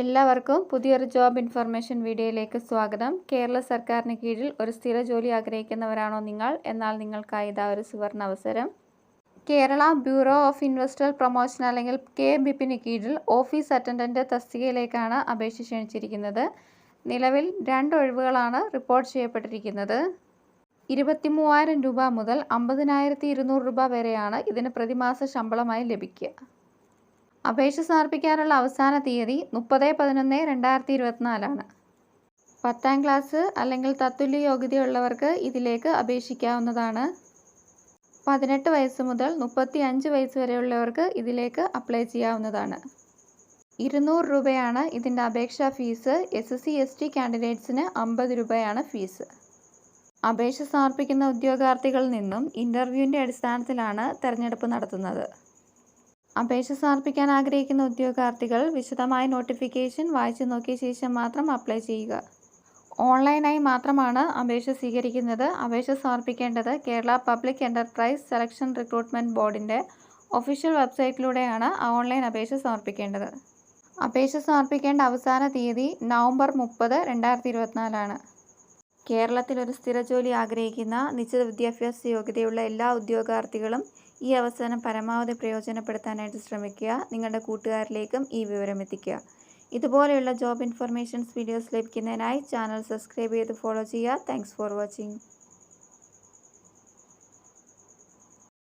എല്ലാവർക്കും പുതിയൊരു job information വീഡിയോയിലേക്ക് സ്വാഗതം. കേരള സർക്കാരിന് കീഴിൽ ഒരു സ്ഥിര ജോലി ആഗ്രഹിക്കുന്നവരാണോ നിങ്ങൾ? എന്നാൽ നിങ്ങൾക്കായി ഇതാ ഒരു സുവർണ അവസരം. Kerala bureau of investor promotion അല്ലെങ്കിൽ കെ ബിപ്പിന് കീഴിൽ ഓഫീസ് അറ്റൻഡന്റ് തസ്തികയിലേക്കാണ് അപേക്ഷ ക്ഷണിച്ചിരിക്കുന്നത്. നിലവിൽ രണ്ട് ഒഴിവുകളാണ് റിപ്പോർട്ട് ചെയ്യപ്പെട്ടിരിക്കുന്നത്. ഇരുപത്തി മൂവായിരം രൂപ മുതൽ അമ്പതിനായിരത്തി ഇരുന്നൂറ് രൂപ വരെയാണ് ഇതിന് പ്രതിമാസ ശമ്പളമായി ലഭിക്കുക. അപേക്ഷ സമർപ്പിക്കാനുള്ള അവസാന തീയതി മുപ്പത് പതിനൊന്ന് രണ്ടായിരത്തി ഇരുപത്തിനാലാണ്. പത്താം ക്ലാസ് അല്ലെങ്കിൽ തത്തുല്യ യോഗ്യതയുള്ളവർക്ക് ഇതിലേക്ക് അപേക്ഷിക്കാവുന്നതാണ്. പതിനെട്ട് വയസ്സ് മുതൽ മുപ്പത്തി അഞ്ച് വയസ്സ് വരെയുള്ളവർക്ക് ഇതിലേക്ക് അപ്ലൈ ചെയ്യാവുന്നതാണ്. ഇരുന്നൂറ് രൂപയാണ് ഇതിന്റെ അപേക്ഷാ fees. S C S T കാൻഡിഡേറ്റ്സിന് അമ്പത് രൂപയാണ് ഫീസ്. അപേക്ഷ സമർപ്പിക്കുന്ന ഉദ്യോഗാർത്ഥികളിൽ നിന്നും ഇന്റർവ്യൂവിന്റെ അടിസ്ഥാനത്തിലാണ് തിരഞ്ഞെടുപ്പ് നടത്തുന്നത്. അപേക്ഷ സമർപ്പിക്കാൻ ആഗ്രഹിക്കുന്ന ഉദ്യോഗാർത്ഥികൾ വിശദമായ നോട്ടിഫിക്കേഷൻ വായിച്ചു നോക്കിയ ശേഷം മാത്രം അപ്ലൈ ചെയ്യുക. ഓൺലൈനായി മാത്രമാണ് അപേക്ഷ സ്വീകരിക്കുന്നത്. അപേക്ഷ സമർപ്പിക്കേണ്ടത് Kerala public enterprise selection recruitment ബോർഡിന്റെ ഒഫീഷ്യൽ വെബ്സൈറ്റിലൂടെയാണ് ഓൺലൈൻ അപേക്ഷ സമർപ്പിക്കേണ്ടത്. അപേക്ഷ സമർപ്പിക്കേണ്ട അവസാന തീയതി നവംബർ മുപ്പത് രണ്ടായിരത്തി ഇരുപത്തിനാലാണ് കേരളത്തിൽ ഒരു സ്ഥിര ജോലി ആഗ്രഹിക്കുന്ന നിശ്ചിത വിദ്യാഭ്യാസ യോഗ്യതയുള്ള എല്ലാ ഉദ്യോഗാർത്ഥികളും ഈ അവസരം പരമാവധി പ്രയോജനപ്പെടുത്താനായിട്ട് ശ്രമിക്കുക. നിങ്ങളുടെ കൂട്ടുകാരിലേക്കും ഈ വിവരം എത്തിക്കുക. ഇതുപോലെയുള്ള ജോബ് ഇൻഫർമേഷൻസ് വീഡിയോസ് ലഭിക്കുന്നതിനായി ചാനൽ സബ്സ്ക്രൈബ് ചെയ്ത് ഫോളോ ചെയ്യുക. Thanks for watching.